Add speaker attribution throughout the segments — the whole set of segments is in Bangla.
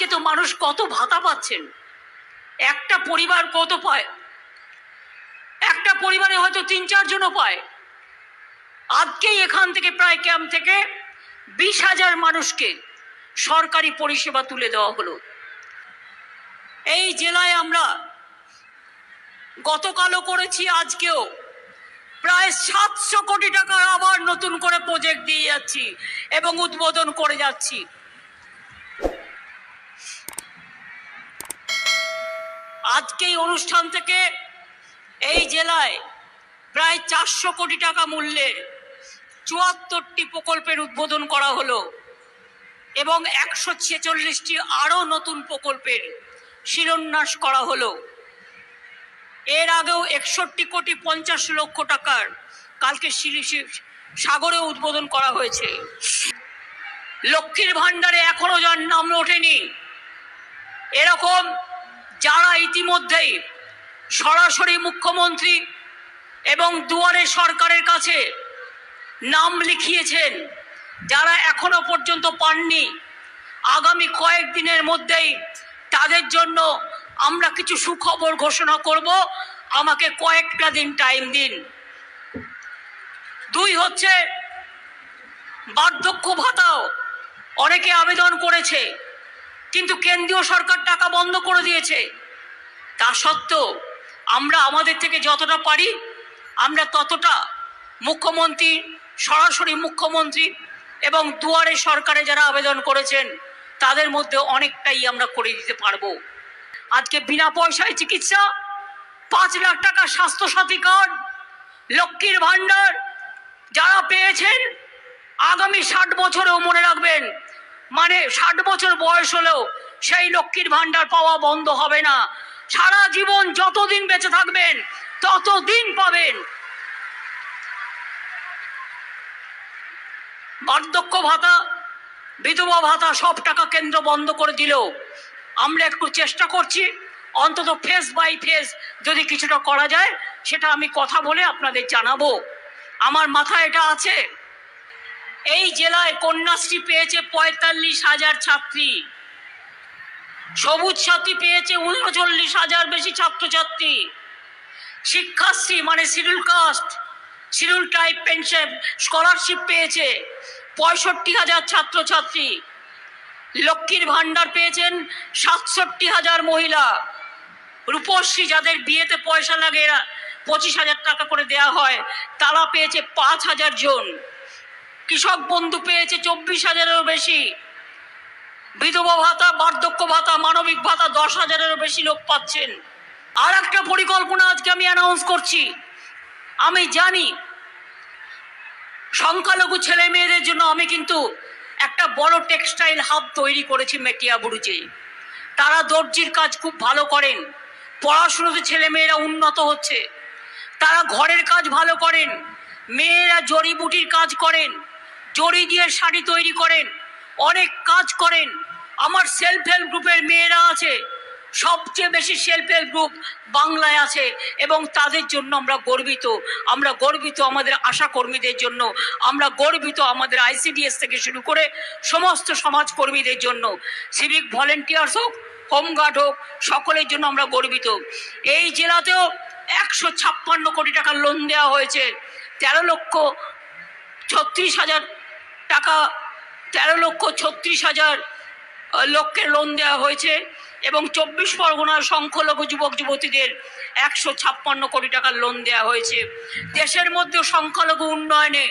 Speaker 1: কে তো মানুষ কত ভাতা পাচ্ছেন? একটা পরিবার কত পায়? একটা পরিবারে হয়তো তিন চারজনও পায়। আজকেই এখান থেকে প্রায় ক্যাম্প থেকে বিশ হাজার মানুষকে সরকারি পরিষেবা তুলে দেওয়া হলো। এই জেলায় আমরা গতকালও করেছি, আজকেও। প্রায় সাতশো কোটি টাকার আবার নতুন করে প্রজেক্ট দিয়ে যাচ্ছি এবং উদ্বোধন করে যাচ্ছি। আজকে এই অনুষ্ঠান থেকে এই জেলায় প্রায় চারশো কোটি টাকা মূল্যের চুয়াত্তরটি প্রকল্পের উদ্বোধন করা হলো এবং একশো ছেচল্লিশটি আরও নতুন প্রকল্পের শিলান্যাস করা হলো। এর আগেও একষট্টি কোটি পঞ্চাশ লক্ষ টাকার কালকে শিলি- সাগরে উদ্বোধন করা হয়েছে। লক্ষ্মীর ভাণ্ডারে এখনও যার নাম ওঠেনি। এরকম যারা ইতিমধ্যেই সরাসরি মুখ্যমন্ত্রী এবং দুয়ারে সরকারের কাছে নাম লিখিয়েছেন, যারা এখনও পর্যন্ত পাননি, আগামী কয়েকদিনের মধ্যেই তাদের জন্য আমরা কিছু সুখবর ঘোষণা করব। আমাকে কয়েকটা দিন টাইম দিন। দুই হচ্ছে, বার্ধক্য ভাতাও অনেকে আবেদন করেছে। কিন্তু কেন্দ্রীয় সরকার টাকা বন্ধ করে দিয়েছে। তা সত্ত্বেও আমরা আমাদের থেকে যতটা পারি, আমরা ততটা মুখ্যমন্ত্রী, সরাসরি মুখ্যমন্ত্রী এবং দুয়ারে সরকারে যারা আবেদন করেছেন, তাদের মধ্যে অনেকটাই আমরা করে দিতে পারব। আজকে বিনা পয়সায় চিকিৎসা, পাঁচ লাখ টাকা স্বাস্থ্যসাথী কার্ড, লক্ষ্মীর ভাণ্ডার যারা পেয়েছেন, আগামী ষাট বছরেও মনে রাখবেন মানে ষাট বছর বয়স হলেও সেই লক্ষ্মীর ভাণ্ডার পাওয়া বন্ধ হবে না। সারা জীবন যতদিন বেঁচে থাকবেন, ততদিন পাবেন। বার্ধক্য ভাতা, বিধবা ভাতা সব টাকা কেন্দ্র বন্ধ করে দিলেও আমরা একটু চেষ্টা করছি, অন্তত ফেস বাই ফেস যদি কিছুটা করা যায়, সেটা আমি কথা বলে আপনাদের জানাব। আমার মাথায় এটা আছে। এই জেলায় কন্যাশ্রী পেয়েছে পঁয়তাল্লিশ হাজার ছাত্রী। সবুজ সাথী পেয়েছে উনচল্লিশ হাজার বেশি ছাত্রছাত্রী। শিক্ষাশ্রী মানে schedule caste, schedule type pension, scholarship পেয়েছে পঁয়ষট্টি হাজার ছাত্রছাত্রী। লক্ষ্মীর ভাণ্ডার পেয়েছেন সাতষট্টি হাজার মহিলা। রূপশ্রী যাদের বিয়েতে পয়সা লাগে এরা পঁচিশ হাজার টাকা করে দেয়া হয়, তারা পেয়েছে পাঁচ হাজার জন। কৃষক বন্ধু পেয়েছে চব্বিশ হাজারেরও বেশি। বিধবা ভাতা, বার্ধক্য ভাতা, মানবিক ভাতা দশ হাজারেরও বেশি লোক পাচ্ছেন। আর একটা পরিকল্পনা আজকে আমি অ্যানাউন্স করছি। আমি জানি, সংখ্যালঘু ছেলে মেয়েদের জন্য আমি কিন্তু একটা বড় টেক্সটাইল হাব তৈরি করেছি মেটিয়াবুরুজে তারা দর্জির কাজ খুব ভালো করেন। পড়াশুনোতে ছেলে মেয়েরা উন্নত হচ্ছে। তারা ঘরের কাজ ভালো করেন। মেয়েরা জড়িবুটির কাজ করেন। জড়ি দিয়ে শাড়ি তৈরি করেন, অনেক কাজ করেন। আমার সেলফ হেল্প গ্রুপের মেয়েরা আছে, সবচেয়ে বেশি সেলফ হেল্প গ্রুপ বাংলায় আছে এবং তাদের জন্য আমরা গর্বিত। আমরা গর্বিত আমাদের আশা কর্মীদের জন্য, আমরা গর্বিত আমাদের আইসিডিএস থেকে শুরু করে সমস্ত সমাজকর্মীদের জন্য। সিভিক ভলেন্টিয়ার্স হোক হোমগার্ড হোক, সকলের জন্য আমরা গর্বিত। এই জেলাতেও একশো ছাপ্পান্ন কোটি টাকার লোন দেওয়া হয়েছে। তেরো লক্ষ ছত্রিশ হাজার টাকা তেরো লক্ষ ছত্রিশ হাজার লোককে লোন দেওয়া হয়েছে এবং চব্বিশ পরগনার সংখ্যালঘু যুবক যুবতীদের একশো ছাপ্পান্ন কোটি টাকার লোন দেওয়া হয়েছে। দেশের মধ্যে সংখ্যালঘু উন্নয়নে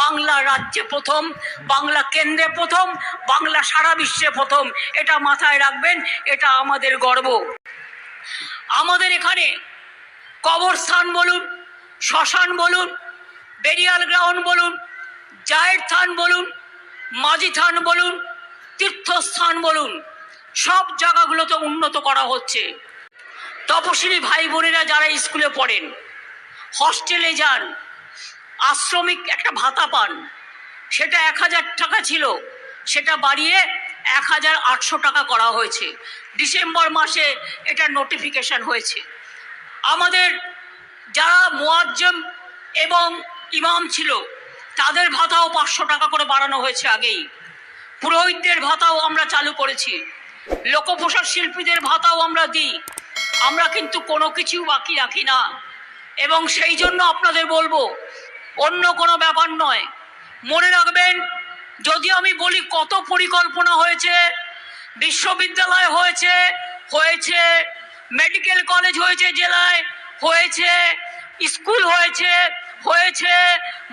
Speaker 1: বাংলা রাজ্যে প্রথম, বাংলা কেন্দ্রে প্রথম, বাংলা সারা বিশ্বে প্রথম। এটা মাথায় রাখবেন, এটা আমাদের গর্ব। আমাদের এখানে কবরস্থান বলুন, শ্মশান বলুন বেরিয়াল গ্রাউন্ড বলুন জায়ের থান বলুন মাঝি থান বলুন, তীর্থস্থান বলুন, সব জায়গাগুলোতে উন্নত করা হচ্ছে। তপশিলি ভাই বোনেরা যারা স্কুলে পড়েন, হস্টেলে যান, আশ্রমিক একটা ভাতা পান, সেটা এক হাজার টাকা ছিল, সেটা বাড়িয়ে এক হাজার আটশো টাকা করা হয়েছে। ডিসেম্বর মাসে এটা নোটিফিকেশন হয়েছে। আমাদের যারা মোয়াজ্জম এবং ইমাম ছিল তাদের ভাতাও পাঁচশো টাকা করে বাড়ানো হয়েছে আগেই। পুরোহিতদের ভাতাও আমরা চালু করেছি। লোকপ্রসাদ শিল্পীদের ভাতাও আমরা দিই। আমরা কিন্তু কোনো কিছু বাকি রাখি না। এবং সেই জন্য আপনাদের বলব, অন্য কোনো ব্যাপার নয়। মনে রাখবেন, যদি আমি বলি কত পরিকল্পনা হয়েছে, বিশ্ববিদ্যালয় হয়েছে হয়েছে, মেডিকেল কলেজ হয়েছে, জেলায় হয়েছে, স্কুল হয়েছে হয়েছে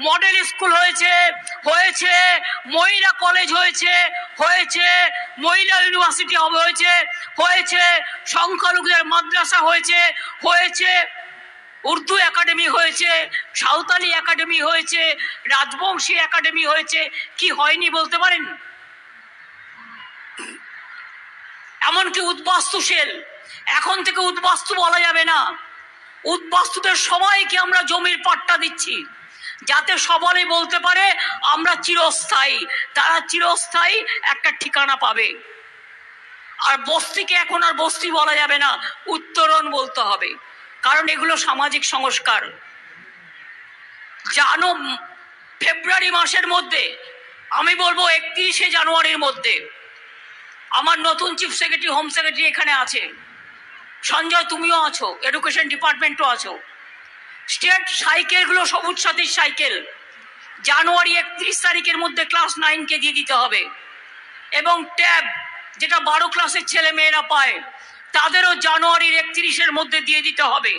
Speaker 1: মডেল স্কুল হয়েছে হয়েছে, মহিলা কলেজ হয়েছে হয়েছে, মহিলা ইউনিভার্সিটি হবে, হয়েছে হয়েছে, সংখ্যালঘুদের মাদ্রাসা হয়েছে হয়েছে, উর্দু একাডেমি হয়েছে, সাঁওতালি একাডেমি হয়েছে, রাজবংশী একাডেমি হয়েছে, কি হয়নি বলতে পারেন? এমনকি উদ্বাস্তু সেল, এখন থেকে উদ্বাস্তু বলা যাবে না। উদ্বাস্তুদের সবাইকে আমরা জমির পাট্টা দিচ্ছি। যাতে সবাই বলতে পারে, আমরা চিরস্থায়ী। তারা চিরস্থায়ী একটা ঠিকানা পাবে। আর বস্তিকে এখন আর বস্তি বলা যাবে না, উত্তরণ বলতে হবে। কারণ এগুলো সামাজিক সংস্কার। জানো, ফেব্রুয়ারি মাসের মধ্যে, আমি বলব একত্রিশে জানুয়ারির মধ্যে, আমার নতুন চিফ সেক্রেটারি, হোম সেক্রেটারি এখানে আছে। সঞ্জয়, তুমিও আছো এডুকেশন ডিপার্টমেন্টও আছো। স্টেট সাইকেলগুলো সবুজ সাথীর সাইকেল জানুয়ারি একত্রিশ তারিখের মধ্যে ক্লাস নাইনকে দিয়ে দিতে হবে। এবং ট্যাব যেটা বারো ক্লাসের ছেলে মেয়েরা পায়, তাদেরও জানুয়ারির একত্রিশের মধ্যে দিয়ে দিতে হবে।